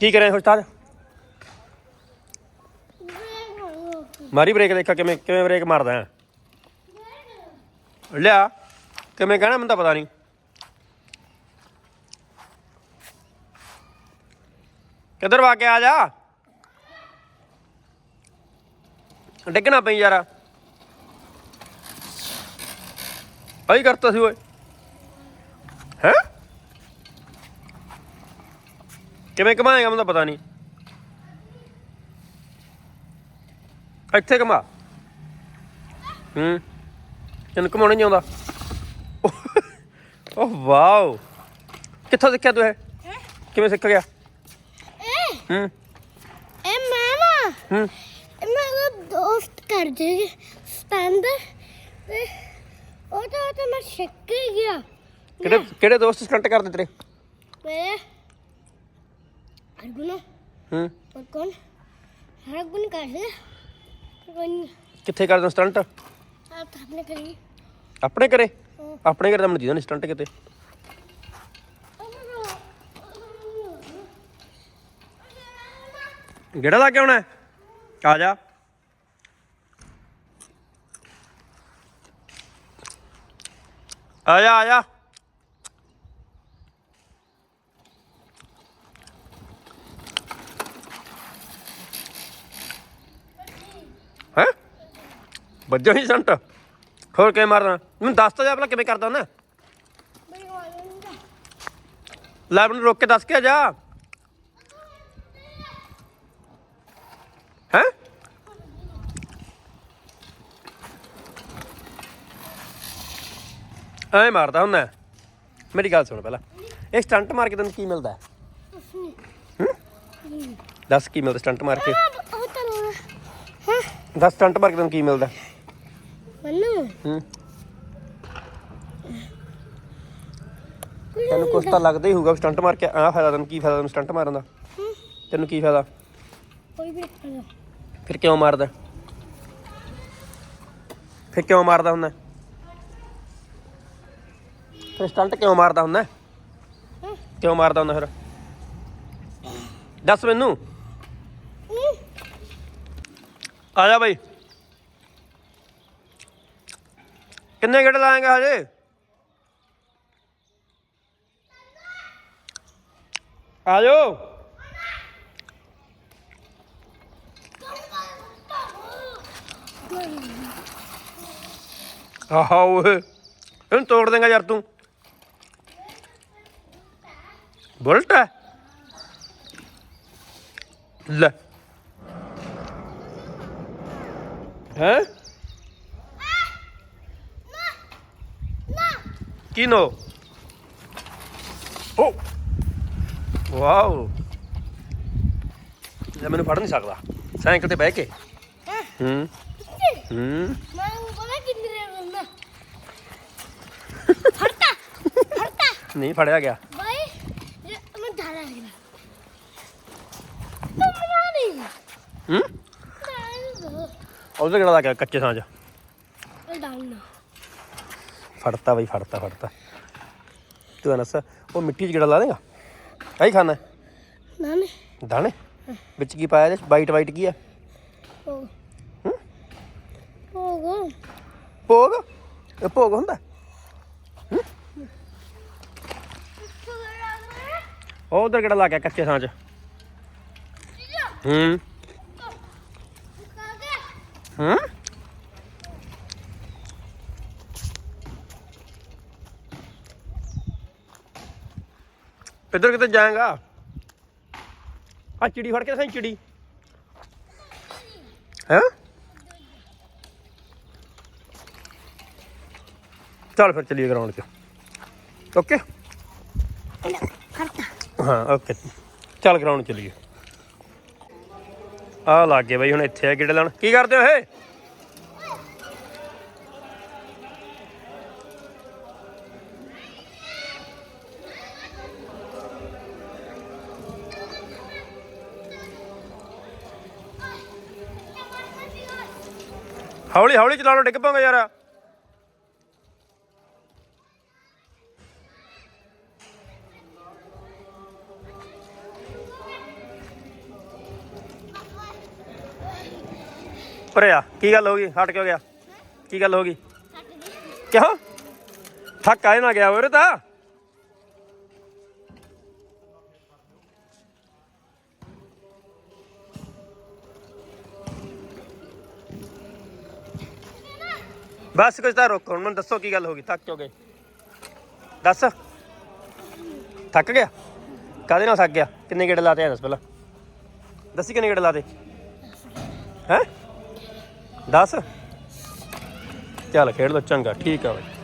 ਕੀ ਕਰਿਆ ਉਸਤਾਦ? ਮਾਰੀ ਬ੍ਰੇਕ ਦੇਖਾ, ਕਿਵੇਂ ਕਿਵੇਂ ਬ੍ਰੇਕ ਮਾਰਦਾ ਹੈ? ਲਿਆ, ਕਿਵੇਂ ਕਹਿਣਾ ਮੈਨੂੰ ਤਾਂ ਪਤਾ ਨਹੀਂ। ਕਿੱਧਰ ਵਾ ਕੇ ਆ ਜਾ? ਡਿੱਗਣਾ ਪਈ ਯਾਰ। ਆਈ ਕਰਤਾ ਸੀ ਓਏ। ਹੈ? ਕਿਵੇਂ ਕਮਾਏਗਾ ਮੈਨੂੰ ਤਾਂ ਪਤਾ ਨਹੀਂ। ਇੱਥੇ ਕਮਾ ਹੂੰ ਤੈਨੂੰ ਕਮਾਉਣਾ ਨਹੀਂ ਆਉਂਦਾ। ਓਹ ਵਾਓ। ਕਿੱਥੋਂ ਸਿੱਖਿਆ ਤੂੰ ਇਹ? ਕਿਵੇਂ ਸਿੱਖ ਗਿਆ? ਹੂੰ। ਇਹ ਮੈਂ ਨਾ ਹੂੰ ਮੇਰਾ ਦੋਸਤ ਕਰ ਦੇ ਸਟੈਂਡ ਤੇ ਉਹ ਤਾਂ ਤਾਂ ਮੈਂ ਸਿੱਖ ਗਿਆ। ਕਿਹੜੇ ਕਿਹੜੇ ਦੋਸਤ ਸਟੰਟ ਕਰਦੇ ਤੇਰੇ? ਮੇਰੇ ਅਰਗੁਨ ਹੂੰ ਕਿੱਥੇ ਕਰਦੇ ਹੋ ਸਟੰਟ ਆਪਣੇ ਕਰੀ ਆਪਣੇ ਘਰੇ ਆਪਣੇ ਘਰੇ ਤਾਂ ਮਨਜੀਤ ਨੇ ਸਟੰਟ ਕਿਤੇ ਗੇੜਾ ਲਾ ਕੇ ਆਉਣਾ ਆ ਜਾ ਆ ਜਾ ਆ ਜਾ ਵੱਜੋ ਹੀ ਸੰਟ ਹੋਰ ਕਿਵੇਂ ਮਾਰਨਾ? ਮੈਨੂੰ ਦੱਸ ਤਾਂ ਜਾ ਪਹਿਲਾਂ ਕਿਵੇਂ ਕਰਦਾ ਨਾ ਲੈ ਮੈਨੂੰ ਰੋਕ ਕੇ ਦੱਸ ਕੇ ਜਾ। ਹੈ? ਐ ਮਾਰਦਾ ਹੁੰਦਾ। ਮੇਰੀ ਗੱਲ ਸੁਣ ਪਹਿਲਾਂ। ਇਹ ਸਟੰਟ ਮਾਰ ਕੇ ਤੈਨੂੰ ਕੀ ਮਿਲਦਾ? ਦੱਸ ਕੀ ਮਿਲਦਾ ਸਟੰਟ ਮਾਰ ਕੇ? ਦੱਸ ਸਟੰਟ ਮਾਰ ਕੇ ਤੈਨੂੰ ਕੀ ਮਿਲਦਾ? ਹੂੰ ਤੈਨੂੰ ਕੁਛ ਤਾਂ ਲੱਗਦਾ ਹੀ ਹੋਊਗਾ ਸਟੰਟ ਮਾਰ ਕੇ ਆ ਫਾਇਦਾ ਤੈਨੂੰ ਕੀ ਫਾਇਦਾ ਤੈਨੂੰ ਸਟੰਟ ਮਾਰਨ ਦਾ? ਤੈਨੂੰ ਕੀ ਫਾਇਦਾ? ਕੋਈ ਵੀ ਨਹੀਂ ਫਿਰ ਕਿਉਂ ਮਾਰਦਾ? ਫਿਰ ਕਿਉਂ ਮਾਰਦਾ ਹੁੰਦਾ? ਫਿਰ ਸਟੰਟ ਕਿਉਂ ਮਾਰਦਾ ਹੁੰਦਾ? ਕਿਉਂ ਮਾਰਦਾ ਹੁੰਦਾ ਫਿਰ? ਦੱਸ ਮੈਨੂੰ। ਆ ਜਾ ਬਈ। ਕਿੰਨੇ ਗੇੜੇ ਲਾਏਗਾ ਹਜੇ? ਆ ਜਾਓ। ਆਹਾ ਓਏ, ਇਹਨੂੰ ਤੋੜ ਦੇਗਾ ਯਾਰ ਤੂੰ। ਬੁਲਟ ਹੈ। ਲੈ। ਹੈ? ਕੀ ਨੋ ਓ। ਵਾਓ ਇਹ ਮੈਨੂੰ ਫੜ ਨਹੀਂ ਸਕਦਾ। ਸਾਈਕਲ ਤੇ ਬਹਿ ਕੇ। ਹੂੰ? ਹੂੰ। ਮੈਂ ਬੋਲਾ ਕਿੰਨੇ ਰੇ ਬੰਦਾ ਫੜਤਾ। ਫੜਤਾ। ਨਹੀਂ ਫੜਿਆ ਗਿਆ। ਬਾਈ ਮੈਂ ਧਾਰਾ ਨਹੀਂ ਹੂੰ। ਉਹਦੇ ਕਿਹੜਾ ਲੱਗ ਗਿਆ? ਕੱਚੇ ਸਾਂਝ ਫੜਤਾ ਬਈ ਫੜਤਾ ਫੜਤਾ। ਤੂੰ ਨਸ ਉਹ ਮਿੱਟੀ 'ਚ ਕਿਹੜਾ ਲਾ ਦੇਗਾ? ਆਈ ਖਾਣਾ ਨਾ ਨੇ ਦਾਣੇ। ਵਿੱਚ ਕੀ ਪਾਇਆ ਇਹਦੇ ਵਾਈਟ ਵਾਈਟ ਕੀ ਆ ਉਹ ਉਹ ਭੋਗ। ਇਹ ਭੋਗ ਹੁੰਦਾ? ਉਹ ਉਧਰ ਕਿਹੜਾ ਲੱਗ ਗਿਆ ਕੱਚੇ ਸਾਂਝ ਹੂੰ। ਹੂੰ? ਇੱਧਰ ਕਿਤੇ ਜਾਏਗਾ? ਆ ਚਿੜੀ ਫੜ ਕੇ ਸਾਈ ਚਿੜੀ। ਹੈ? ਚੱਲ ਫਿਰ ਚਲੀਏ ਗਰਾਊਂਡ 'ਚ। ਓਕੇ ਹਾਂ ਓਕੇ ਚੱਲ ਗਰਾਊਂਡ ਚਲੀਏ। ਆ ਲੱਗ ਗਏ ਬਈ, ਹੁਣ ਇੱਥੇ ਆ ਕਿਹੜੇ ਲਾਣ ਕੀ ਕਰਦੇ ਹੋ ਇਹ? ਹੌਲੀ ਹੌਲੀ ਚਲਾ ਲਓ ਡਿੱਗ ਪੋਗੇ ਯਾਰ। ਪਰੇ ਆ ਕੀ ਗੱਲ ਹੋ ਗਈ? ਹਟ ਕਿਉਂ ਗਿਆ? ਕੀ ਗੱਲ ਹੋ ਗਈ? ਕਿਹੋ ਥੱਕ ਆਏ ਨਾ ਗਿਆ ਵੀਰੇ ਤਾਂ। ਬਸ ਕੁਝ ਤਾਂ ਰੋਕੋ, ਹੁਣ ਮੈਨੂੰ ਦੱਸੋ ਕੀ ਗੱਲ ਹੋ ਗਈ, ਥੱਕ ਕਿਉਂ ਗਏ ਦੱਸ। ਥੱਕ ਗਿਆ? ਕਾਹਦੇ ਨਾਲ ਥੱਕ ਗਿਆ? ਕਿੰਨੇ ਗੇੜੇ ਲਾਤੇ ਆ ਦੱਸ ਪਹਿਲਾਂ? ਦੱਸੀ ਕਿੰਨੇ ਗੇੜੇ ਲਾਤੇ? ਹੈ? ਦੱਸ। ਚੱਲ ਖੇਡ ਲੋ ਚੰਗਾ, ਠੀਕ ਆ ਬਈ।